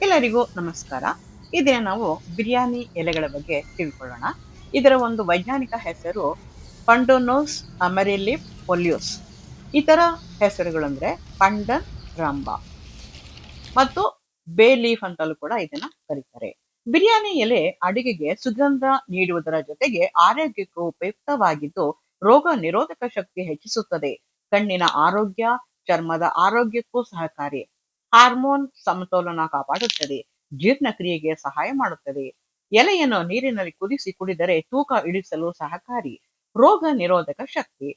ಎಲ್ಲರಿಗೂ ನಮಸ್ಕಾರ. ಈ ನಾವು ಬಿರಿಯಾನಿ ಎಲೆಗಳ ಬಗ್ಗೆ ತಿಳ್ಕೊಳ್ಳೋಣ. ಇದರ ಒಂದು ವೈಜ್ಞಾನಿಕ ಹೆಸರು ಪಂಡೋನೋಸ್ ಅಮರಿಲಿ ಈ ಇತರ ಹೆಸರುಗಳಂದ್ರೆ ಪಂಡನ್ ರಾಂಬಾ ಮತ್ತು ಬೇ ಲೀಫ್ ಅಂತಲೂ ಕೂಡ ಇದನ್ನ ಕರೀತಾರೆ. ಬಿರಿಯಾನಿ ಎಲೆ ಅಡುಗೆಗೆ ಸುಗಂಧ ನೀಡುವುದರ ಜೊತೆಗೆ ಆರೋಗ್ಯಕ್ಕೂ ಉಪಯುಕ್ತವಾಗಿದ್ದು ರೋಗ ನಿರೋಧಕ ಶಕ್ತಿ ಹೆಚ್ಚಿಸುತ್ತದೆ. ಕಣ್ಣಿನ ಆರೋಗ್ಯ, ಚರ್ಮದ ಆರೋಗ್ಯಕ್ಕೂ ಸಹಕಾರಿ. ಹಾರ್ಮೋನ್ ಸಮತೋಲನ ಕಾಪಾಡುತ್ತದೆ, ಜೀರ್ಣಕ್ರಿಯೆಗೆ ಸಹಾಯ ಮಾಡುತ್ತದೆ. ಎಲೆಯನ್ನು ನೀರಿನಲ್ಲಿ ಕುದಿಸಿ ಕುಡಿದರೆ ತೂಕ ಇಳಿಸಲು ಸಹಕಾರಿ, ರೋಗ ನಿರೋಧಕ ಶಕ್ತಿ.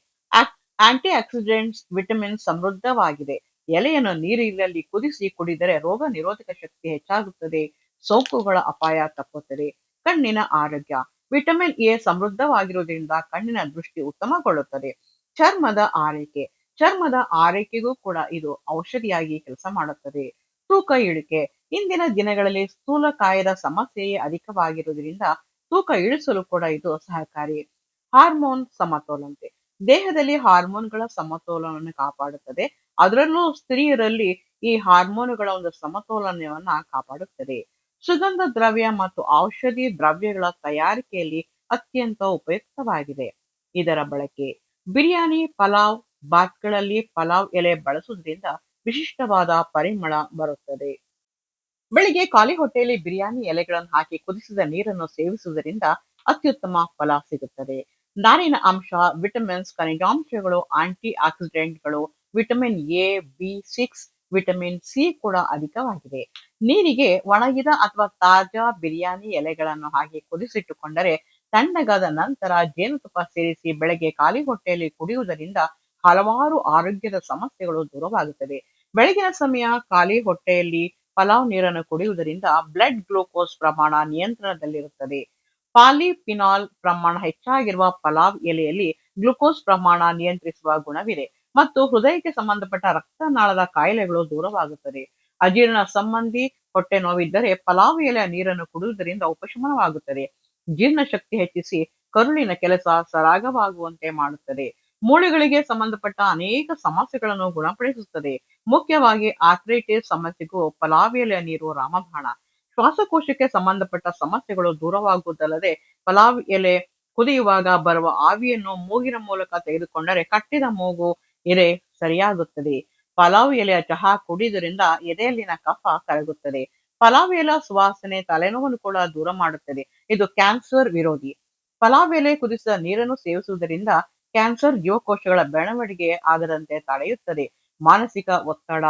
ಆಂಟಿ ಆಕ್ಸಿಡೆಂಟ್ಸ್ ವಿಟಮಿನ್ ಸಮೃದ್ಧವಾಗಿದೆ. ಎಲೆಯನ್ನು ನೀರಿನಲ್ಲಿ ಕುದಿಸಿ ಕುಡಿದರೆ ರೋಗ ನಿರೋಧಕ ಶಕ್ತಿ ಹೆಚ್ಚಾಗುತ್ತದೆ, ಸೋಂಕುಗಳ ಅಪಾಯ ತಪ್ಪುತ್ತದೆ. ಕಣ್ಣಿನ ಆರೋಗ್ಯ, ವಿಟಮಿನ್ ಎ ಸಮೃದ್ಧವಾಗಿರುವುದರಿಂದ ಕಣ್ಣಿನ ದೃಷ್ಟಿ ಉತ್ತಮಗೊಳ್ಳುತ್ತದೆ. ಚರ್ಮದ ಆರೈಕೆ ಚರ್ಮದ ಆರೈಕೆಗೂ ಕೂಡ ಇದು ಔಷಧಿಯಾಗಿ ಕೆಲಸ ಮಾಡುತ್ತದೆ. ತೂಕ ಇಳಿಕೆ. ಇಂದಿನ ದಿನಗಳಲ್ಲಿ ಸ್ಥೂಲಕಾಯದ ಸಮಸ್ಯೆಯೇ ಅಧಿಕವಾಗಿರುವುದರಿಂದ ತೂಕ ಇಳಿಸಲು ಕೂಡ ಇದು ಸಹಕಾರಿ. ಹಾರ್ಮೋನ್ ಸಮತೋಲನತೆ. ದೇಹದಲ್ಲಿ ಹಾರ್ಮೋನ್ಗಳ ಸಮತೋಲನವನ್ನು ಕಾಪಾಡುತ್ತದೆ. ಅದರಲ್ಲೂ ಸ್ತ್ರೀಯರಲ್ಲಿ ಈ ಹಾರ್ಮೋನುಗಳ ಒಂದು ಸಮತೋಲನವನ್ನ ಕಾಪಾಡುತ್ತದೆ. ಸುಗಂಧ ದ್ರವ್ಯ ಮತ್ತು ಔಷಧಿ ದ್ರವ್ಯಗಳ ತಯಾರಿಕೆಯಲ್ಲಿ ಅತ್ಯಂತ ಉಪಯುಕ್ತವಾಗಿದೆ. ಇದರ ಬಳಕೆ. ಬಿರಿಯಾನಿ, ಪಲಾವ್ ಬಾತ್ಗಳಲ್ಲಿ ಪಲಾವ್ ಎಲೆ ಬಳಸುವುದರಿಂದ ವಿಶಿಷ್ಟವಾದ ಪರಿಮಳ ಬರುತ್ತದೆ. ಬೆಳಿಗ್ಗೆ ಖಾಲಿ ಹೊಟ್ಟೆಯಲ್ಲಿ ಬಿರಿಯಾನಿ ಎಲೆಗಳನ್ನು ಹಾಕಿ ಕುದಿಸಿದ ನೀರನ್ನು ಸೇವಿಸುವುದರಿಂದ ಅತ್ಯುತ್ತಮ ಫಲ ಸಿಗುತ್ತದೆ. ನಾರಿನ ಅಂಶ, ವಿಟಮಿನ್ಸ್, ಖನಿಜಾಂಶಗಳು ಆಂಟಿ ಆಕ್ಸಿಡೆಂಟ್ಗಳು vitamin A, B, six, vitamin C ಕೂಡ ಅಧಿಕವಾಗಿದೆ. ನೀರಿಗೆ ಒಣಗಿದ ಅಥವಾ ತಾಜಾ ಬಿರಿಯಾನಿ ಎಲೆಗಳನ್ನು ಹಾಕಿ ಕುದಿಸಿಟ್ಟುಕೊಂಡರೆ ತಣ್ಣಗಾದ ನಂತರ ಜೇನುತುಪ್ಪ ಸೇರಿಸಿ ಬೆಳಗ್ಗೆ ಖಾಲಿ ಹೊಟ್ಟೆಯಲ್ಲಿ ಕುಡಿಯುವುದರಿಂದ ಹಲವಾರು ಆರೋಗ್ಯದ ಸಮಸ್ಯೆಗಳು ದೂರವಾಗುತ್ತದೆ ಬೆಳಗಿನ ಸಮಯ ಖಾಲಿ ಹೊಟ್ಟೆಯಲ್ಲಿ ಪಲಾವ್ ನೀರನ್ನು ಕುಡಿಯುವುದರಿಂದ ಬ್ಲಡ್ ಗ್ಲೂಕೋಸ್ ಪ್ರಮಾಣ ನಿಯಂತ್ರಣದಲ್ಲಿರುತ್ತದೆ. ಪಾಲಿಫಿನಾಲ್ ಪ್ರಮಾಣ ಹೆಚ್ಚಾಗಿರುವ ಪಲಾವ್ ಎಲೆಯಲ್ಲಿ ಗ್ಲುಕೋಸ್ ಪ್ರಮಾಣ ನಿಯಂತ್ರಿಸುವ ಗುಣವಿದೆ ಮತ್ತು ಹೃದಯಕ್ಕೆ ಸಂಬಂಧಪಟ್ಟ ರಕ್ತನಾಳದ ಕಾಯಿಲೆಗಳು ದೂರವಾಗುತ್ತದೆ. ಅಜೀರ್ಣ ಸಂಬಂಧಿ ಹೊಟ್ಟೆ ನೋವಿದ್ದರೆ ಪಲಾವ್ ಎಲೆಯ ನೀರನ್ನು ಕುಡಿಯುವುದರಿಂದ ಉಪಶಮನವಾಗುತ್ತದೆ. ಜೀರ್ಣಶಕ್ತಿ ಹೆಚ್ಚಿಸಿ ಕರುಳಿನ ಕೆಲಸ ಸರಾಗವಾಗುವಂತೆ ಮಾಡುತ್ತದೆ. ಮೂಳೆಗಳಿಗೆ ಸಂಬಂಧಪಟ್ಟ ಅನೇಕ ಸಮಸ್ಯೆಗಳನ್ನು ಗುಣಪಡಿಸುತ್ತದೆ. ಮುಖ್ಯವಾಗಿ ಆಥ್ರೈಟಿಸ್ ಸಮಸ್ಯೆಗೂ ಪಲಾವ್ ಎಲೆಯ ನೀರು ರಾಮಬಾಣ. ಶ್ವಾಸಕೋಶಕ್ಕೆ ಸಂಬಂಧಪಟ್ಟ ಸಮಸ್ಯೆಗಳು ದೂರವಾಗುವುದಲ್ಲದೆ ಪಲಾವ್ ಎಲೆ ಕುದಿಯುವಾಗ ಬರುವ ಆವಿಯನ್ನು ಮೂಗಿನ ಮೂಲಕ ತೆಗೆದುಕೊಂಡರೆ ಕಟ್ಟಿದ ಮೂಗು ಎಲೆ ಸರಿಯಾಗುತ್ತದೆ. ಪಲಾವ್ ಎಲೆಯ ಚಹಾ ಕುಡಿಯುವುದರಿಂದ ಎದೆಯಲ್ಲಿನ ಕಫ ಕರಗುತ್ತದೆ. ಪಲಾವ್ ಎಲೆ ಸುವಾಸನೆ ತಲೆನೋವನ್ನು ಕೂಡ ದೂರ ಮಾಡುತ್ತದೆ. ಇದು ಕ್ಯಾನ್ಸರ್ ವಿರೋಧಿ. ಪಲಾವ್ ಎಲೆ ಕುದಿಸಿದ ನೀರನ್ನು ಸೇವಿಸುವುದರಿಂದ ಕ್ಯಾನ್ಸರ್ ಜೀವಕೋಶಗಳ ಬೆಳವಣಿಗೆ ಆಗದಂತೆ ತಡೆಯುತ್ತದೆ. ಮಾನಸಿಕ ಒತ್ತಡ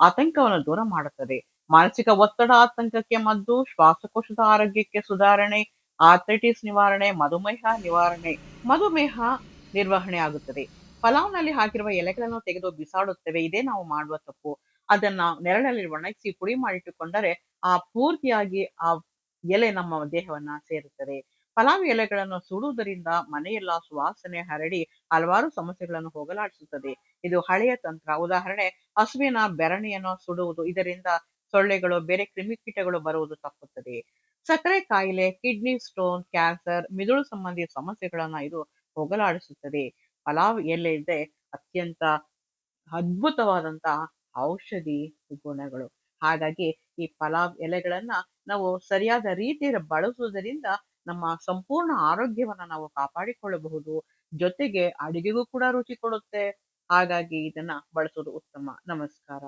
ಆತಂಕವನ್ನು ದೂರ ಮಾಡುತ್ತದೆ. ಮಾನಸಿಕ ಒತ್ತಡ ಆತಂಕಕ್ಕೆ ಮದ್ದು, ಶ್ವಾಸಕೋಶದ ಆರೋಗ್ಯಕ್ಕೆ ಸುಧಾರಣೆ, ಆರ್ಥೈಟಿಸ್ ನಿವಾರಣೆ, ಮಧುಮೇಹ ನಿವಾರಣೆ, ಮಧುಮೇಹ ನಿರ್ವಹಣೆ ಆಗುತ್ತದೆ. ಪಲಾವ್ನಲ್ಲಿ ಹಾಕಿರುವ ಎಲೆಗಳನ್ನು ತೆಗೆದು ಬಿಸಾಡುತ್ತೇವೆ. ಇದೇ ನಾವು ಮಾಡುವ ತಪ್ಪು. ಅದನ್ನ ನೆರಳಲ್ಲಿ ಒಣಗಿಸಿ ಪುಡಿ ಮಾಡಿಟ್ಟುಕೊಂಡರೆ ಆ ಪೂರ್ತಿಯಾಗಿ ಆ ಎಲೆ ನಮ್ಮ ದೇಹವನ್ನ ಸೇರುತ್ತದೆ. ಪಲಾವ್ ಎಲೆಗಳನ್ನು ಸುಡುವುದರಿಂದ ಮನೆಯೆಲ್ಲ ಸುವಾಸನೆ ಹರಡಿ ಹಲವಾರು ಸಮಸ್ಯೆಗಳನ್ನು ಹೋಗಲಾಡಿಸುತ್ತದೆ. ಇದು ಹಳೆಯ ತಂತ್ರ. ಉದಾಹರಣೆ, ಹಸುವಿನ ಬೆರಣಿಯನ್ನು ಸುಡುವುದು. ಇದರಿಂದ ಸೊಳ್ಳೆಗಳು, ಬೇರೆ ಕ್ರಿಮಿಕೀಟಗಳು ಬರುವುದು ತಪ್ಪುತ್ತದೆ. ಸಕ್ಕರೆ ಕಾಯಿಲೆ, ಕಿಡ್ನಿ ಸ್ಟೋನ್, ಕ್ಯಾನ್ಸರ್, ಮಿದುಳು ಸಂಬಂಧಿ ಸಮಸ್ಯೆಗಳನ್ನ ಇದು ಹೋಗಲಾಡಿಸುತ್ತದೆ. ಪಲಾವ್ ಎಲೆ ಇದೆ ಅತ್ಯಂತ ಅದ್ಭುತವಾದಂತಹ ಔಷಧಿ ಗುಣಗಳು. ಹಾಗಾಗಿ ಈ ಪಲಾವ್ ಎಲೆಗಳನ್ನ ನಾವು ಸರಿಯಾದ ರೀತಿಯಲ್ಲಿ ಬಳಸುವುದರಿಂದ ನಮ್ಮ ಸಂಪೂರ್ಣ ಆರೋಗ್ಯವನ್ನ ನಾವು ಕಾಪಾಡಿಕೊಳ್ಳಬಹುದು. ಜೊತೆಗೆ ಅಡಿಗೆಗೂ ಕೂಡ ರುಚಿ ಕೊಡುತ್ತೆ. ಹಾಗಾಗಿ ಇದನ್ನ ಬಳಸೋದು ಉತ್ತಮ. ನಮಸ್ಕಾರ.